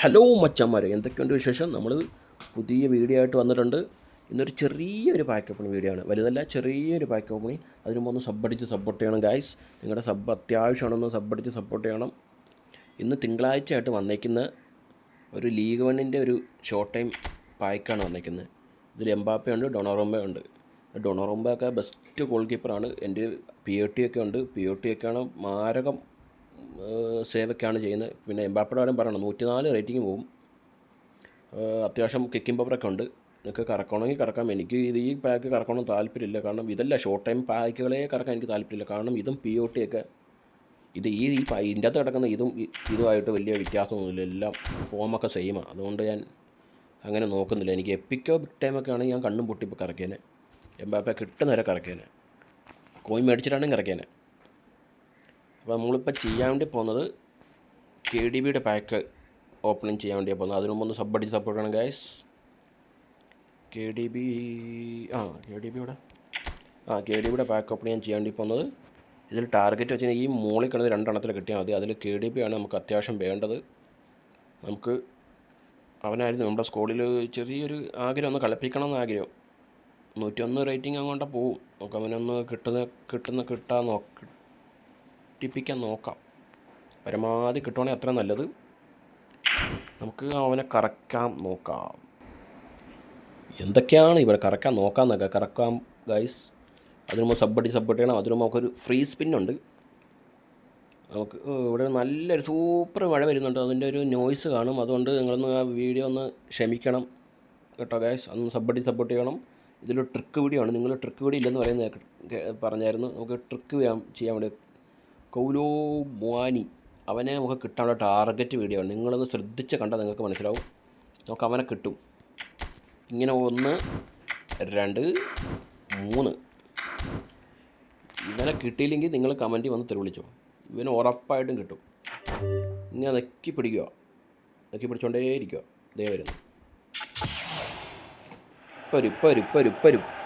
Hello മച്ചന്മാരെ എന്തൊക്കെയുണ്ട് വിശേഷം? നമ്മൾ പുതിയ വീഡിയോ ആയിട്ട് വന്നിട്ടുണ്ട്. ഇന്നൊരു ചെറിയൊരു പാക്ക് ഓപ്പണിംഗ് വീഡിയോ ആണ് വലുതല്ല ചെറിയൊരു പാക്ക് ഓപ്പണിംഗ് അതിന് മുമ്പ് ഒന്ന് സബ്ബടിച്ച് സപ്പോർട്ട് ചെയ്യണം ഗായ്സ് നിങ്ങളുടെ സബ് അത്യാവശ്യമാണെന്ന് സബ്ബടിച്ച് സപ്പോർട്ട് ചെയ്യണം. ഇന്ന് തിങ്കളാഴ്ച ആയിട്ട് വന്നേക്കുന്ന ഒരു ലീഗ് വണ്ണിന്റെ ഒരു ഷോർട്ട് ടൈം പായ്ക്കാണ് വന്നേക്കുന്നത്. ഇതിൽ ഉണ്ട് ഡൊണോറോമ്പ ഉണ്ട്. ഡൊണോറോമ്പ ഒക്കെ ബെസ്റ്റ് ഗോൾ കീപ്പറാണ് എന്റെ പി ഒ ടി ഒക്കെ ഉണ്ട്. പി ഒ ടി ഒക്കെയാണ് മാരകം സേവൊക്കെയാണ് ചെയ്യുന്നത്. പിന്നെ എംബാപ്പയുടെ കാര്യം പറയണം. നൂറ്റിനാല് റേറ്റിംഗ് പോകും അത്യാവശ്യം കിക്കിംഗ് പവറൊക്കെ ഉണ്ട്. നിങ്ങൾക്ക് കറക്കണമെങ്കിൽ കറക്കാം. എനിക്ക് ഇത് ഈ പാക്ക് കറക്കണം താല്പര്യമില്ല. കാരണം ഇതല്ല ഷോർട്ട് ടൈം പാക്കുകളെ കറക്കാൻ എനിക്ക് താല്പര്യമില്ല. കാരണം ഇതും പി ഒ ടി ഒക്കെ. ഇത് ഈ ഇതിന്റെ അകത്ത് കിടക്കുന്ന ഇതും ഇതുമായിട്ട് വലിയ വ്യത്യാസമൊന്നുമില്ല. എല്ലാം ഫോമൊക്കെ സെയിമാണ് അതുകൊണ്ട് ഞാൻ അങ്ങനെ നോക്കുന്നില്ല. എനിക്ക് എപ്പിക്കോ ബിഗ് ടൈമൊക്കെ ആണെങ്കിൽ ഞാൻ കണ്ണും പൊട്ടിപ്പോൾ കറക്കേനെ എംബാപ്പ കിട്ടുന്ന വരെ കറക്കിയേനെ. കോയിൻ മേടിച്ചിട്ടാണെങ്കിൽ കറക്കിയേനെ. അപ്പോൾ നമ്മളിപ്പോൾ ചെയ്യാൻ വേണ്ടി പോകുന്നത് കെ ഡി ബിയുടെ പാക്ക് ഓപ്പണിങ് ചെയ്യാൻ വേണ്ടിയാണ് പോകുന്നത്. അതിനു മുമ്പ് ഒന്ന് സബ് അടിച്ച് സപ്പോർട്ട് ആണ് ഗൈസ് കെ ഡി ബി ആ കെ ഡി ബിയുടെ ആ കെ ഡി ബിയുടെ പാക്ക് ഓപ്പൺ ഞാൻ ചെയ്യാൻ വേണ്ടി പോകുന്നത്. ഇതിൽ ടാർഗറ്റ് വെച്ച് ഈ മോളിൽ കിടന്ന് രണ്ടെണ്ണത്തിൽ കിട്ടിയാൽ മതി. അതിൽ കെ ഡി ബി ആണ് നമുക്ക് അത്യാവശ്യം വേണ്ടത്. നമുക്ക് അവനായിരുന്നു നമ്മുടെ സ്കൂളിൽ ചെറിയൊരു ആഗ്രഹം ഒന്ന് കളിപ്പിക്കണം എന്ന് ആഗ്രഹം. നൂറ്റൊന്ന് റേറ്റിംഗ് അങ്ങോട്ട് പോവും. നമുക്ക് അവനൊന്ന് കിട്ടുന്ന കിട്ടുന്ന കിട്ടാൻ നോക്ക് കിട്ടിപ്പിക്കാൻ നോക്കാം. പരമാവധി കിട്ടുവാണെങ്കിൽ അത്ര നല്ലത്. നമുക്ക് അവനെ കറക്കാൻ നോക്കാം. എന്തൊക്കെയാണ് ഇവരെ കറക്കാൻ നോക്കാമെന്നൊക്കെ കറക്കാം ഗൈസ് അതിന് മുമ്പ് സബ്ബടി സബ്ബട്ട് ചെയ്യണം അതിന് നമുക്കൊരു ഫ്രീ സ്പിന്നുണ്ട് നമുക്ക് ഇവിടെ നല്ലൊരു സൂപ്പർ മഴ വരുന്നുണ്ട്. അതിന്റെ ഒരു നോയ്സ് കാണും. അതുകൊണ്ട് നിങ്ങളൊന്ന് ആ വീഡിയോ ഒന്ന് ക്ഷമിക്കണം കേട്ടോ ഗൈസ് ഒന്ന് സബ്ബടി സപ്പോർട്ട് ചെയ്യണം ഇതിലൊരു ട്രിക്ക് വീഡിയോ ആണ്. നിങ്ങൾ ട്രിക്ക് വീഡിയോ ഇല്ലെന്ന് പറയുന്നത് പറഞ്ഞായിരുന്നു. നമുക്ക് ട്രിക്ക് ചെയ്യാൻ ചെയ്യാൻ വേണ്ടി. കൗലോ മുവാനി. അവനെ നമുക്ക് കിട്ടാനുള്ള ടാർഗറ്റ് വീഡിയോ ആണ്. നിങ്ങളൊന്ന് ശ്രദ്ധിച്ച് കണ്ടാൽ നിങ്ങൾക്ക് മനസ്സിലാവും. നമുക്ക് അവനെ കിട്ടും. ഇങ്ങനെ ഒന്ന് രണ്ട് മൂന്ന്. ഇവനെ കിട്ടിയില്ലെങ്കിൽ നിങ്ങൾ കമന്റ് വന്ന് തെരുവിളിച്ചോ ഇവന് ഉറപ്പായിട്ടും കിട്ടും. ഇങ്ങനെ നെക്കി പിടിക്കുക. നെക്കി പിടിച്ചോണ്ടേ ഇരിക്കുക ദേ വരുന്നു. പരു പരു ഇപ്പം വരും.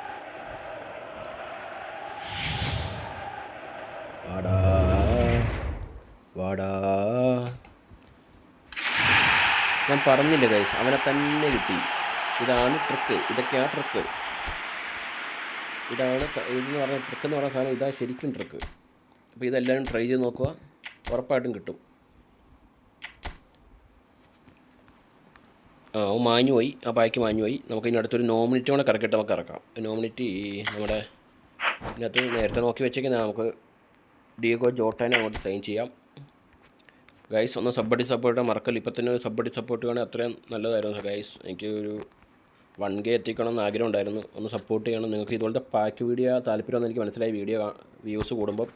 വാടാ ഞാൻ പറഞ്ഞില്ല ഗൈസ് അവനെ തന്നെ കിട്ടി. ഇതാണ് ട്രിക്ക് ഇതൊക്കെയാണ് ട്രിക്ക് ഇതാണ് ഇതെന്ന് പറഞ്ഞ ട്രിക്ക് എന്ന് പറഞ്ഞ സാധനം ഇതാണ് ശരിക്കും ട്രിക്ക് അപ്പോൾ ഇതെല്ലാവരും ട്രൈ ചെയ്ത് നോക്കുക. ഉറപ്പായിട്ടും കിട്ടും. ആ അവൻ മാഞ്ഞു പോയി. ആ പായ്ക്ക് മാഞ്ഞു പോയി. നമുക്ക് ഇനി അടുത്തൊരു നോമിനിറ്റി കൂടെ കറക്കിട്ട് നമുക്ക് ഇറക്കാം. നോമിനിറ്റി നമ്മുടെ ഇതിനകത്ത് നേരത്തെ നോക്കി വെച്ചേക്കുന്ന നമുക്ക് ഡിയോഗോ ജോട്ടാനെ അങ്ങോട്ട് സൈൻ ചെയ്യാം. ഗൈസ് ഒന്ന് സബ്ബടി സപ്പോർട്ട് മറക്കല്ല. ഇപ്പം തന്നെ ഒരു സബ്ബടി സപ്പോർട്ട് വേണമെങ്കിൽ അത്രയും നല്ലതായിരുന്നു ഗൈസ് എനിക്ക് ഒരു വൺ കെ എത്തിക്കണം എന്ന് ആഗ്രഹം ഉണ്ടായിരുന്നു. ഒന്ന് സപ്പോർട്ട് ചെയ്യണം. നിങ്ങൾക്ക് ഇതുപോലത്തെ പാക്ക് വീഡിയോ താല്പര്യമെന്ന് എനിക്ക് മനസ്സിലായി. വീഡിയോ വ്യൂസ് കൂടുമ്പോൾ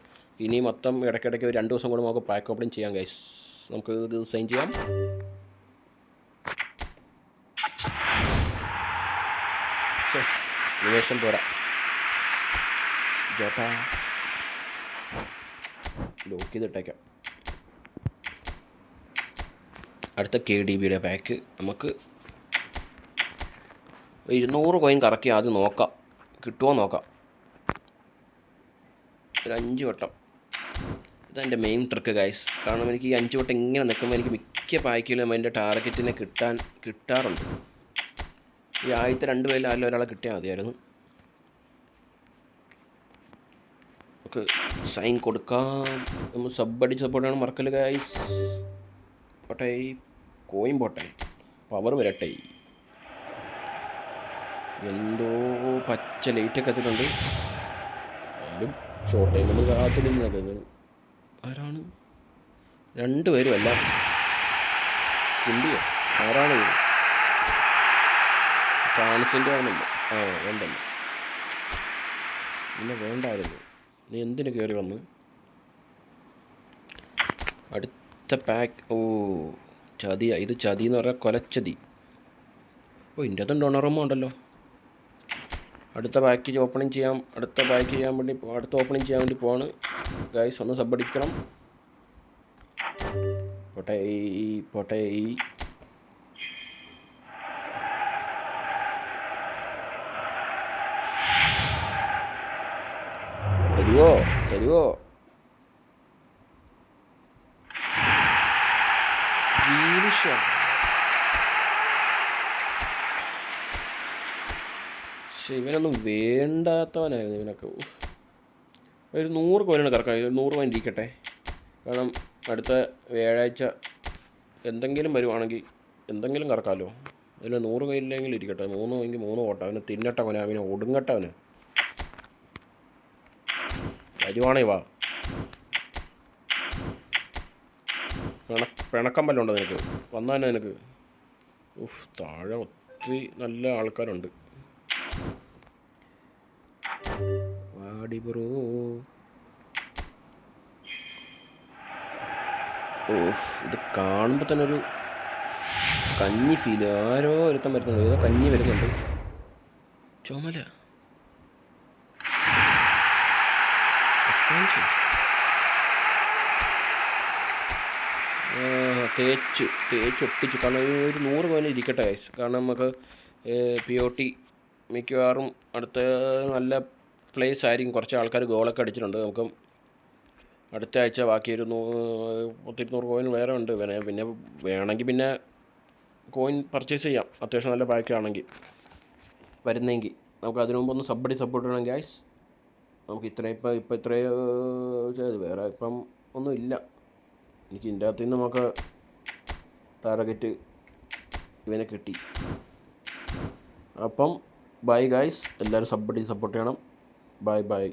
ഇനി മൊത്തം ഇടയ്ക്കിടയ്ക്ക് ഒരു രണ്ട് ദിവസം കൂടുമ്പോൾ നമുക്ക് പാക്ക് ഓപ്പണിങ് ചെയ്യാം ഗൈസ് നമുക്ക് ഇത് സൈൻ ചെയ്യാം. നിമേഷം പോരാ. ജോട്ടാ ലോക്ക് ചെയ്തിട്ടേക്കാം. അടുത്ത കെ ഡി ബിയുടെ പാക്ക് നമുക്ക് ഇരുന്നൂറ് കോയിൻ കറക്കി ആദ്യം നോക്കാം. കിട്ടുമോ നോക്കാം. ഒരു അഞ്ച് വട്ടം. ഇതെന്റെ മെയിൻ ട്രിക്ക് ഗൈസ് കാരണം എനിക്ക് ഈ അഞ്ച് വട്ടം ഇങ്ങനെ നിൽക്കുമ്പോൾ എനിക്ക് മിക്ക പാക്കിലും അതിന്റെ ടാർഗറ്റിനെ കിട്ടാൻ കിട്ടാറുണ്ട്. ഈ ആദ്യത്തെ രണ്ട് പേരിൽ ആരും ഒരാളെ കിട്ടിയാൽ മതിയായിരുന്നു. നമുക്ക് സൈൻ കൊടുക്കാം. നമ്മൾ സബ് അടിച്ച് സപ്പോർട്ടാണ് മറക്കൽ ഗൈസ് പോട്ടെ കോയും പോട്ടെ പവർ വരട്ടെ. എന്തോ പച്ച ലൈറ്റൊക്കെ എത്തിയിട്ടുണ്ട് ഷോർട്ട് ടൈം ഒന്നും കാത്തിരുന്നൊക്കെ ആരാണ്? രണ്ടുപേരും അല്ല. ഇന്ത്യ. ആരാണ്? ഫ്രാൻസിന്റെ ആണല്ലോ. ആ വേണ്ടല്ലോ. പിന്നെ വേണ്ടായിരുന്നു. നീ എന്തിനു കയറി വന്ന്? അടുത്ത പാക്ക് ഓ ചതി ഇത് ചതി എന്ന് പറഞ്ഞാൽ കൊലച്ചതി. ഓ ഇതിന്റെ അതും ഡൊണറമ്മ ഉണ്ടല്ലോ. അടുത്ത പാക്കേജ് ഓപ്പണിങ് ചെയ്യാം. അടുത്ത പാക്ക് ചെയ്യാൻ വേണ്ടി അടുത്ത ഓപ്പണിങ് ചെയ്യാൻ വേണ്ടി പോവാണ്. ഗൈസ് ഒന്ന് സബ്ബടിക്കണം പോട്ടെ പോട്ടെ തരുവോ? തരുവോ? ജീവിഷാണ് പക്ഷെ ഇവനൊന്നും വേണ്ടാത്തവനായിരുന്നു ഇവനൊക്കെ. ഒരു നൂറ് കോയിനാണ് കറക്കം നൂറ് കോയിൻ ഇരിക്കട്ടെ. കാരണം അടുത്ത വ്യാഴാഴ്ച എന്തെങ്കിലും വരുവാണെങ്കിൽ എന്തെങ്കിലും കറക്കാമല്ലോ അതിൽ നൂറ് കോയിനില്ലെങ്കിലും ഇരിക്കട്ടെ. മൂന്ന് കോയിൻ മൂന്ന് കോട്ട. അവന് തിന്നട്ട അവന് അവന് ഒടുങ്ങട്ട അവന് വരുവാണേ വാ. പിണ പിണക്കം വല്ലതും ഉണ്ടോ നിനക്ക്? വന്നാൽ നിനക്ക്? ഉഫ് താഴെ ഒത്തിരി നല്ല ആൾക്കാരുണ്ട്. വാടി ബ്രോ. ഓഫ് ഇത് കാണുമ്പോൾ തന്നെ ഒരു കഞ്ഞി ഫീൽ ആരോ ഒരുത്തം വരുന്നുണ്ട്. ഏതോ കഞ്ഞി വരുന്നുണ്ട്. ചുമല അത്യാവശ്യം. ആ, തേച്ചു തേച്ച് ഒട്ടിച്ചു. കാരണം ഒരു നൂറ് കോയിൻ ഇരിക്കട്ടെ ഗൈസ് കാരണം നമുക്ക് പി ഒ ടി മിക്കവാറും അടുത്ത നല്ല പ്ലേസ് ആയിരിക്കും. കുറച്ച് ആൾക്കാർ ഗോളൊക്കെ അടിച്ചിട്ടുണ്ട്. നമുക്ക് അടുത്ത ആഴ്ച ബാക്കി ഒരു നൂ പത്തിരുന്നൂറ് കോയിൻ വേറെ ഉണ്ട്. പിന്നെ പിന്നെ വേണമെങ്കിൽ പിന്നെ കോയിൻ പർച്ചേസ് ചെയ്യാം. അത്യാവശ്യം നല്ല പാക്ക് ആണെങ്കിൽ. വരുന്നെങ്കിൽ. നമുക്ക് അതിനു മുമ്പ് ഒന്ന് സബ്ബടി സപ്പോർട്ട് ചെയ്യണം ഗ്യാസ് നമുക്ക് ഇത്രയും ഇപ്പം ഇപ്പം ഇത്രയും ചെയ്ത് വേറെ ഇപ്പം ഒന്നും ഇല്ല. എനിക്ക് ഇതിന്റെ അകത്ത് നിന്ന് നമുക്ക് ടാർഗറ്റ് ഇവനെ കിട്ടി. അപ്പം ബൈ ഗായ്സ് എല്ലാവരും സപ്പോർട്ട് ചെയ്ത് സപ്പോർട്ട് ചെയ്യണം. Bye bye